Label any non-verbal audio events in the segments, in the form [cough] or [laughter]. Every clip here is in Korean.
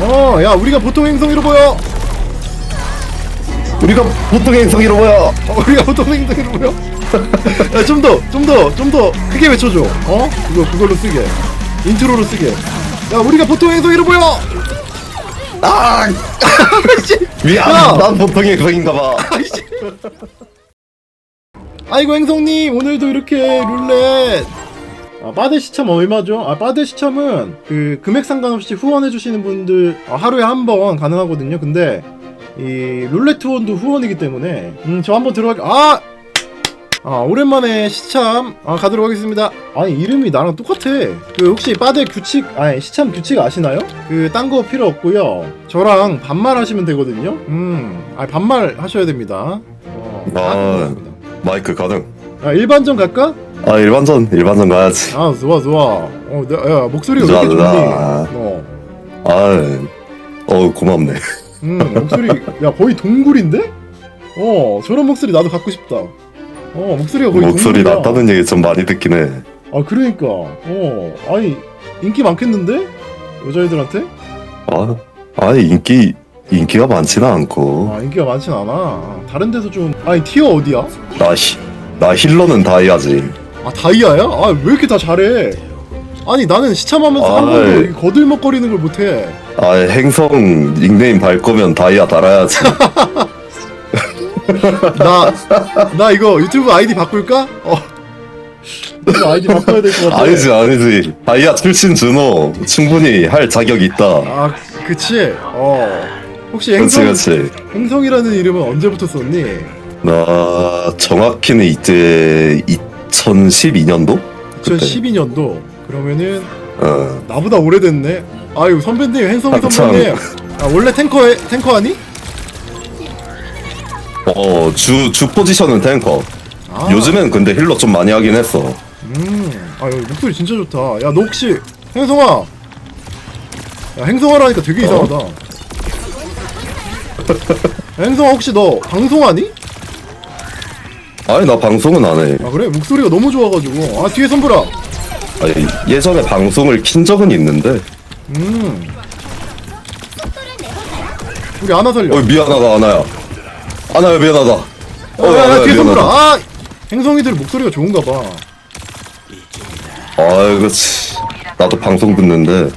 어, 야, 우리가 보통 행성이로 보여. 우리가 보통 행성이로 보여. 어, 우리가 보통 행성이로 보여. [laughs] 야, 좀 더, 좀 더, 좀 더 크게 외쳐줘. 어? 그거 그걸로 쓰게. 인트로로 쓰게. 야, 우리가 보통 행성이로 보여. 아! 미안. [laughs] 야! 난 보통 행성인가 봐. [laughs] 아이씨. 아이고 행성님 오늘도 이렇게 룰렛 아, 빠데 시참 얼마죠? 아 빠데 시참은 그 금액 상관없이 후원해 주시는 분들 아, 하루에 한 번 가능하거든요. 근데 이 룰렛 후원도 후원이기 때문에 음 저 한번 들어갈게. 아! 아 오랜만에 시참 아, 가도록 하겠습니다. 아니 이름이 나랑 똑같아. 그 혹시 빠데 규칙 아니 시참 규칙 아시나요? 그 딴 거 필요 없고요. 저랑 반말 하시면 되거든요. 음, 아 반말 하셔야 됩니다. 어, 다 아. 끝났습니다. 마이크 가능. 야 일반전 갈까? 아 일반전 일반전 가야지. 아 좋아 좋아. 어, 내, 야 목소리가 왜 이렇게 좋니? 좋아. 어, 아, 어 고맙네. 음 목소리 야 거의 동굴인데? 어 저런 목소리 나도 갖고 싶다. 어 목소리가 거의 목소리 동굴이야. 낮다는 얘기 좀 많이 듣긴 해. 아 그러니까 어 아니 인기 많겠는데 여자애들한테? 아, 아니 인기 인기가 많지는 않고. 아 인기가 많진 않아. 다른 데서 좀 아니 티어 어디야? 나, 히, 나 힐러는 다이아지. 아 다이아야? 아 왜 이렇게 다 잘해? 아니 나는 시참하면서 한 아이. 번도 이렇게 거들먹거리는 걸 못해. 아 행성 닉네임 발 거면 다이아 달아야지. [laughs] 나, 나 이거 유튜브 아이디 바꿀까? 어. 유튜브 아이디 바꿔야 될 것 같아. 아니지 아니지. 다이아 출신 준호 충분히 할 자격 있다. 아, 그치. 어. 혹시 그렇지 행성, 그렇지. 행성이라는 이름은 언제부터 썼니? 나 정확히는 이제 2012년도? 2012년도. 그러면은 어. 나보다 오래됐네. 아유 선배님, 행성이 한참. 선배님. 아, 원래 탱커 탱커 하니? 어, 주, 주 포지션은 탱커. 아, 요즘엔 근데 힐러 좀 많이 하긴 했어. 음. 아, 여기 목소리 진짜 좋다. 야, 너 혹시 행성아? 야, 행성아라니까 되게 어? 이상하다. 야, 행성아 혹시 너 방송하니? 아니, 나 방송은 안 해. 아 그래? 목소리가 너무 좋아가지고 아 뒤에 선불아 아니, 예전에 방송을 킨 적은 있는데. 음 우리 아나 살려 어, 미안하다, 아나야. 아나야, 미안하다. 어, 어, 야, 야, 아나야, 뒤에 선불아. 아 행성이들 목소리가 좋은가 봐 아, 그치. 나도 방송 듣는데.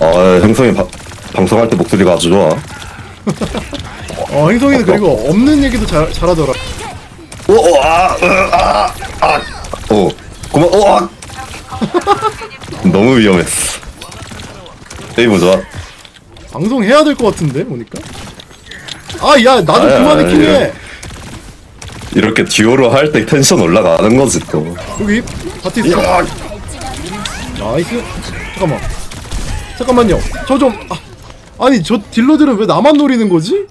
아, 행성이 바, 방송할 때 목소리가 아주 좋아. [laughs] 어, 행성이는 그리고 없는 얘기도 잘, 잘하더라 아, 으, 아, 아. 어, 고마, 오, 아. 너무 위험했어. 게임 좋아. 방송 해야 될 것 같은데 보니까 아 야 나도 아야, 그만 아야, 해킹해 이렇게 듀오로 할 때 텐션 올라가는 거지, 또. 여기 파티 있어 야, 나이스 잠깐만 잠깐만요 저 좀 아, 아니 저 딜러들은 왜 나만 노리는 거지?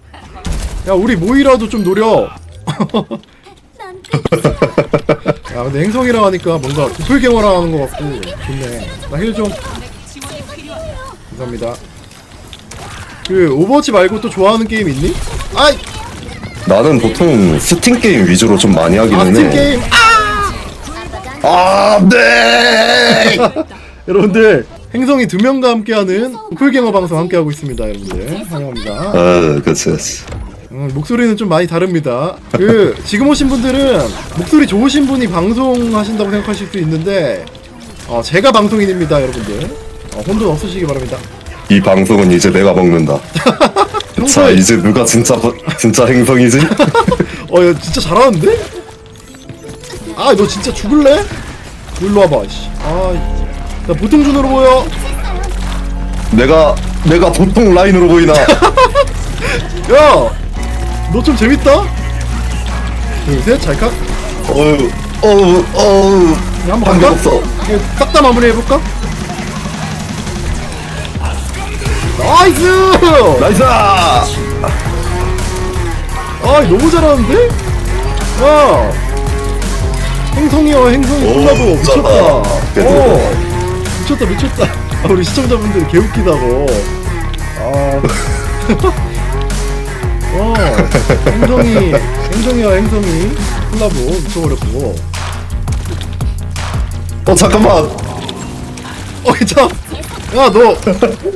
야 우리 모이라도 좀 노려 야 [laughs] 근데 행성이라 하니까 뭔가 도플갱어라 하는 것 같고 좋네 나 힐 좀 감사합니다 그 오버워치 말고 또 좋아하는 게임 있니? 아이 나는 보통 스팀 게임 위주로 좀 많이 아 하기는 스팀 해. 게임 아, 네! [laughs] 여러분들 행성이 두 명과 함께하는 도플갱어 방송 함께하고 있습니다 여러분들 환영합니다 아, 그치, 그치. 음, 목소리는 좀 많이 다릅니다. 그 지금 오신 분들은 목소리 좋으신 분이 방송하신다고 생각하실 수 있는데 어, 제가 방송인입니다, 여러분들. 어, 혼돈 없으시기 바랍니다. 이 방송은 이제 내가 먹는다. [laughs] 자, 평소에 이제 누가 진짜, 버- 진짜 행성이지? [laughs] 어, 야, 진짜 잘하는데? 아, 너 진짜 죽을래? 일로 와봐, 씨. 아, 나 보통 준으로 보여. 내가, 내가 보통 라인으로 보이나? [laughs] 야, 너 좀 재밌다. 둘, 셋, 잘까? 어우, 어우, 어우. 한번 방법 갈까? 없어. 싹다 마무리 해볼까? 나이스! 나이스! 아 너무 잘하는데? 야 행성이야 행성이 오, 콜라보 미쳤다 미쳤다. 그래도. 어 미쳤다 미쳤다 아, [laughs] 우리 시청자분들이 개웃기다고 아 [laughs] 어, 행성이 행성이야 행성이 콜라보 미쳐버렸고 어, 잠깐만. 어 괜찮아 야너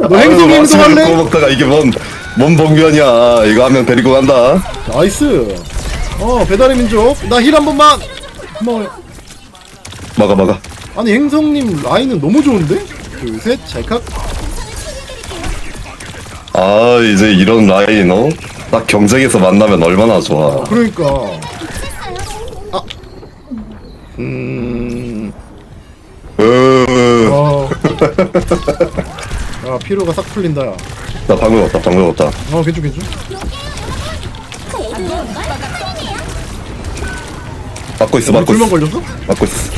너 행동 행동할래? 구워 먹다가 이게 뭔, 뭔 봉변이야. 이거 한 명 데리고 간다. 나이스 어 배달의 민족 나 힐 한 번만 고마워요 막아, 막아. 아니 행성님 라인은 너무 좋은데? 둘셋 찰칵 아, 이제 이런 라인, 어? 딱 경쟁에서 만나면 얼마나 좋아. 그러니까 아 음... 으, 어... 야 피로가 싹 풀린다 야 나 방금 없다, 방금 없다. 어 괜찮 괜찮 막고 있어, 막고 불만 있어. 걸렸어? 막고 있어.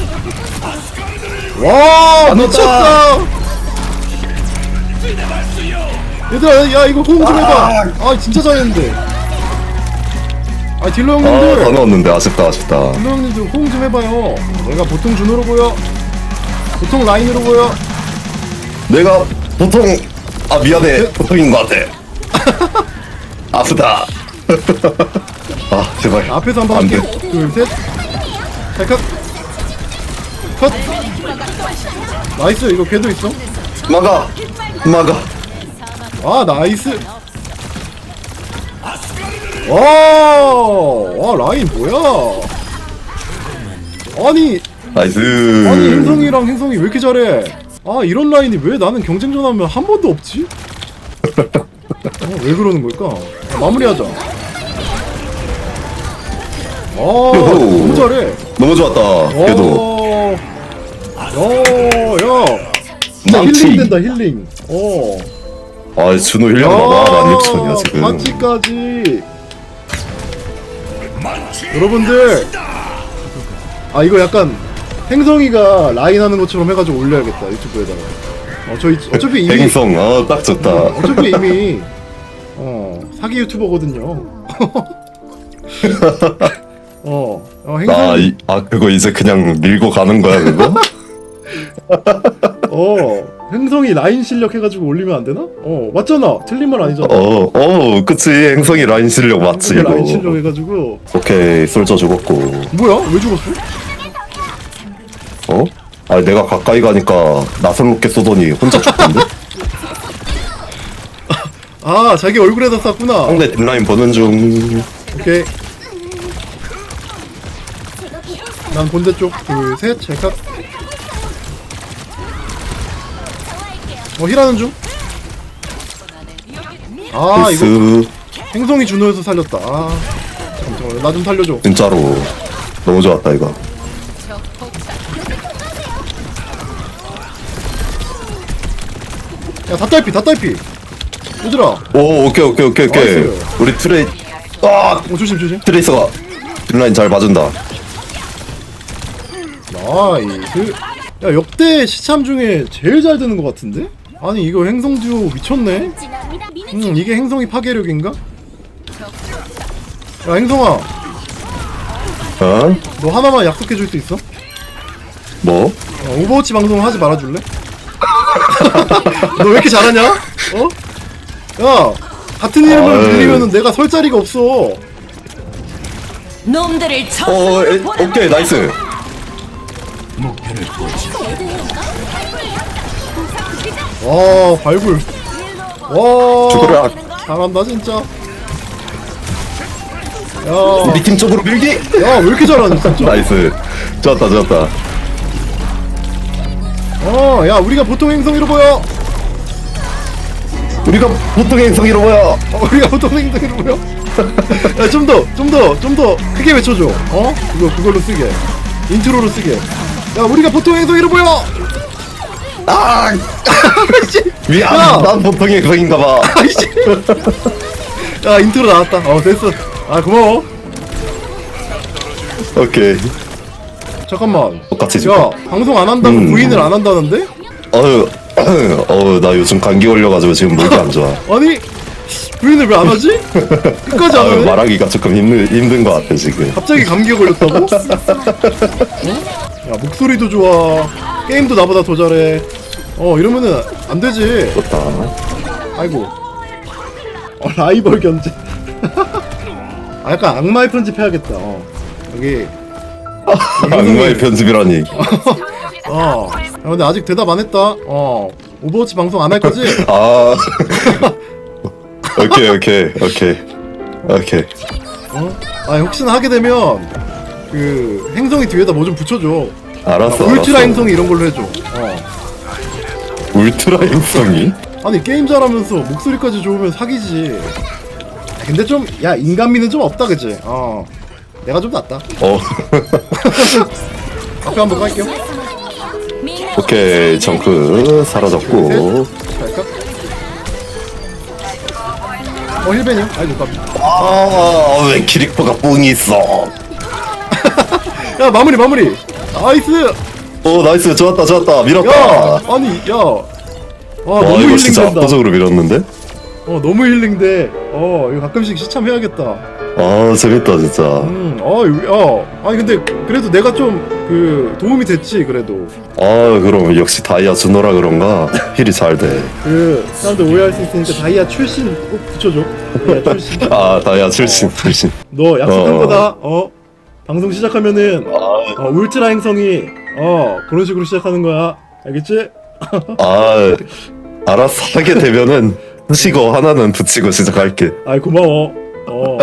와안 미쳤다 얘들아 야 이거 호응 좀 해봐 아 진짜 잘했는데 아 딜러 아, 다 형님들 넣었는데 아쉽다, 아쉽다. 딜러 형님들 호응 좀 해봐요 내가 보통 준호로 보여 보통 라인으로 보여 내가 보통, 아, 미안해. 보통인 것 같아. [laughs] 아프다. [laughs] 아, 제발. 앞에서 한번 안 할게 돼. 둘셋 찰칵 컷 나이스 이거 걔도 있어 막아, 막아. 아 나이스. 와, 와 라인 뭐야? 아니 나이스. 아니 행성이랑 행성이 왜 이렇게 잘해? 아 이런 라인이 왜 나는 경쟁전 하면 한 번도 없지? 어, 왜 그러는 걸까? 아, 마무리하자. 아 너무 잘해. 너무 좋았다. 그래도. 야야. 망치. 힐링 된다 힐링. 어 아, 준호 힐량 봐봐. 난 6천이야, 지금. 파티까지 여러분들 아 이거 약간 행성이가 라인 하는 것처럼 해가지고 올려야겠다 유튜브에다가 어 저희 어차피 이미 행성, 어, 딱 좋다. 어차피 이미 [laughs] 어 사기 유튜버거든요 [laughs] 어, 어 행성 아, 이, 아, 그거 이제 그냥 밀고 가는 거야, 그거? [laughs] 어 행성이 라인 실력 해가지고 올리면 안 되나? 어 맞잖아 틀린 말 아니잖아 어, 어, 그치. 행성이 라인 실력 맞지, 이거. 라인 실력 해가지고 오케이, 솔저 죽었고. 뭐야 왜 죽었어? 어? 아, 내가 가까이 가니까 나설롭게 쏘더니 혼자 죽던데? [laughs] 아 자기 얼굴에다 쐈구나 상대 뒷라인 보는 중. 오케이 난 본대 쪽 둘셋 찰칵 어 힐하는 중 아 이거 나이스. 행성이 준호에서 살렸다 아 잠깐만 나 좀 살려줘 진짜로. 너무 좋았다, 이거. 야 닷달피 닷달피 얘들아 오, 오케이, 오케이, 오케이, 오케이. 나이스. 우리 트레이, 아! 어 조심 조심 트레이서가 뒷라인 잘 봐준다. 나이스 야 역대 시참 중에 제일 잘 되는 것 같은데? 아니 이거 행성 듀오 미쳤네 음 이게 행성이 파괴력인가? 야 행성아 어? 너 하나만 약속해 줄 수 있어? 뭐? 어, 오버워치 방송 하지 말아줄래? [laughs] 너 왜 이렇게 잘하냐? 어? 야 같은 이름을 아이. 들리면은 내가 설 자리가 없어 놈들을 어, 쳐. 에, 오케이, 나이스. 와 발굴 와 죽어라. 잘한다 진짜 야 우리 팀 쪽으로 밀기! 야, 왜 이렇게 잘하니, 진짜? 나이스. 좋았다, 좋았다. 어, 야, 우리가 보통 행성이로 보여. 우리가 보통 행성이로 보여. 어, 우리가 보통 행성이로 보여. [laughs] 야, 좀 더, 좀 더, 좀 더 크게 외쳐줘. 어? 그거, 그걸로 쓰게. 인트로로 쓰게. 야, 우리가 보통 행성이로 보여. 아! 미안, 야! 난 보통 행성인가 봐. 아이씨. 야, 인트로 나왔다. 어, 됐어. 아, 고마워. 오케이. 잠깐만. 똑같이 야, 지금. 방송 안 한다고 음. 부인을 안 한다는데? 어휴, 어휴, 나 요즘 감기 걸려가지고 지금 목이 안 좋아. 아니, 부인을 왜안 하지? [laughs] 끝까지 안 아유, 하네? 말하기가 조금 힘든, 힘든 것 같아, 지금. 갑자기 감기에 걸렸다고? [laughs] 어? 야 목소리도 좋아 게임도 나보다 더 잘해 어 이러면은 안 되지 좋다. 아이고 어, 라이벌 견제 [laughs] 아 약간 악마의 편집 해야겠다 어. 여기 악마의 편집이라니. 어 야, 근데 아직 대답 안 했다 어 오버워치 방송 안 할 거지? 아 오케이 오케이 오케이 오케이 어? 아 혹시나 하게 되면 그 행성이 뒤에다 뭐 좀 붙여줘. 알았어 울트라 알았어. 행성 이런 걸로 해줘. 어. 울트라 행성이? 아니 게임 잘하면서 목소리까지 좋으면 사기지. 아, 근데 좀 야 인간미는 좀 없다 그지? 어. 내가 좀 낫다. 어 [laughs] 앞에 한번 갈게요. 오케이 정크 사라졌고 갈까? 어 힐벤이요? 아이고 깜. 아왜 키리코가 뿡이 있어 야 마무리 마무리. 나이스. 오 나이스 좋았다 좋았다 야 밀었다 아니 야. 아 와 너무 이거 진짜 힐링된다. 압도적으로 밀었는데? 어 너무 힐링돼. 어 이거 가끔씩 시참해야겠다. 아 재밌다 진짜 음, 어, 야, 아니 근데 그래도 내가 좀 그 도움이 됐지 그래도. 아 그럼 역시 다이아 준호라 그런가 힐이 잘돼아 그 사람들 오해할 수 있으니까 다이아 출신 꼭 붙여줘. 다이아 출신. [laughs] 다이아 출신 출신 너 약속한 어. 거다. 어. 방송 시작하면은 아, 어, 울트라 행성이 어 그런 식으로 시작하는 거야. 알겠지? 아 알았어 하게 되면은 [laughs] 수식어 하나는 붙이고 시작할게 아이 고마워. 어.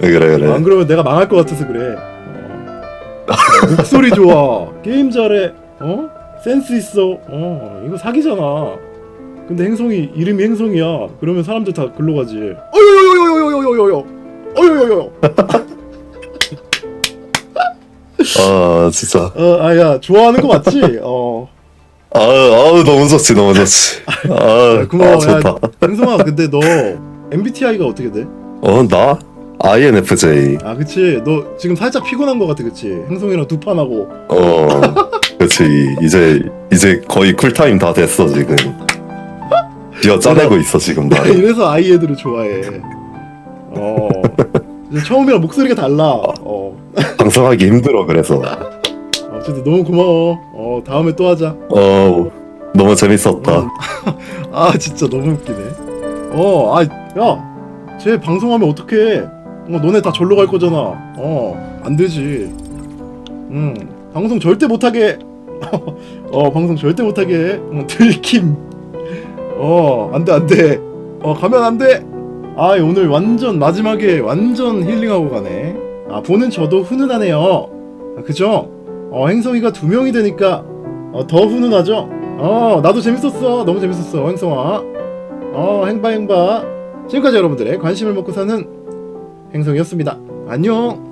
그래 그래 안 그러면 내가 망할 것 같아서 그래. 어. 목소리 좋아. 게임 잘해. 어? 센스 있어. 어. 이거 사기잖아. 근데 행성이 이름이 행성이야. 그러면 사람들 다 글로 가지. 어요요요요요요요요. 어요요요. 아 진짜 어, 아야 좋아하는 거 맞지? 어. 아, 아 너무 좋지 너무 좋지 아, 고마워. 아 좋다 야, 행성아, 근데 너 MBTI가 어떻게 돼? 어 나 INFJ 아, 그치. 너 지금 살짝 피곤한 거 같아, 그치? 행성이랑 두 판 하고. 어 그렇지 이제 이제 거의 쿨타임 다 됐어 지금 기어 짜내고 있어 지금 나 이래서 아이 애들을 좋아해. 어. 이제 처음이랑 목소리가 달라. 어. 방송하기 힘들어 그래서 어쨌든 너무 고마워. 어, 다음에 또 하자. 어 너무 재밌었다 음. [laughs] 아, 진짜 너무 웃기네. 어, 아, 야, 쟤 방송하면 어떡해? 어, 너네 다 절로 갈 거잖아. 어, 안 되지. 음, 방송 절대 못하게. [laughs] 어, 방송 절대 못하게. 해. 어, 들킴. 어, 안 돼, 안 돼. 어, 가면 안 돼. 아, 오늘 완전 마지막에 완전 힐링하고 가네. 아, 보는 저도 훈훈하네요. 아, 그죠? 어, 행성이가 두 명이 되니까 어, 더 훈훈하죠? 어, 나도 재밌었어. 너무 재밌었어, 행성아. 어, 행바 행바. 지금까지 여러분들의 관심을 먹고 사는 행성이었습니다. 안녕.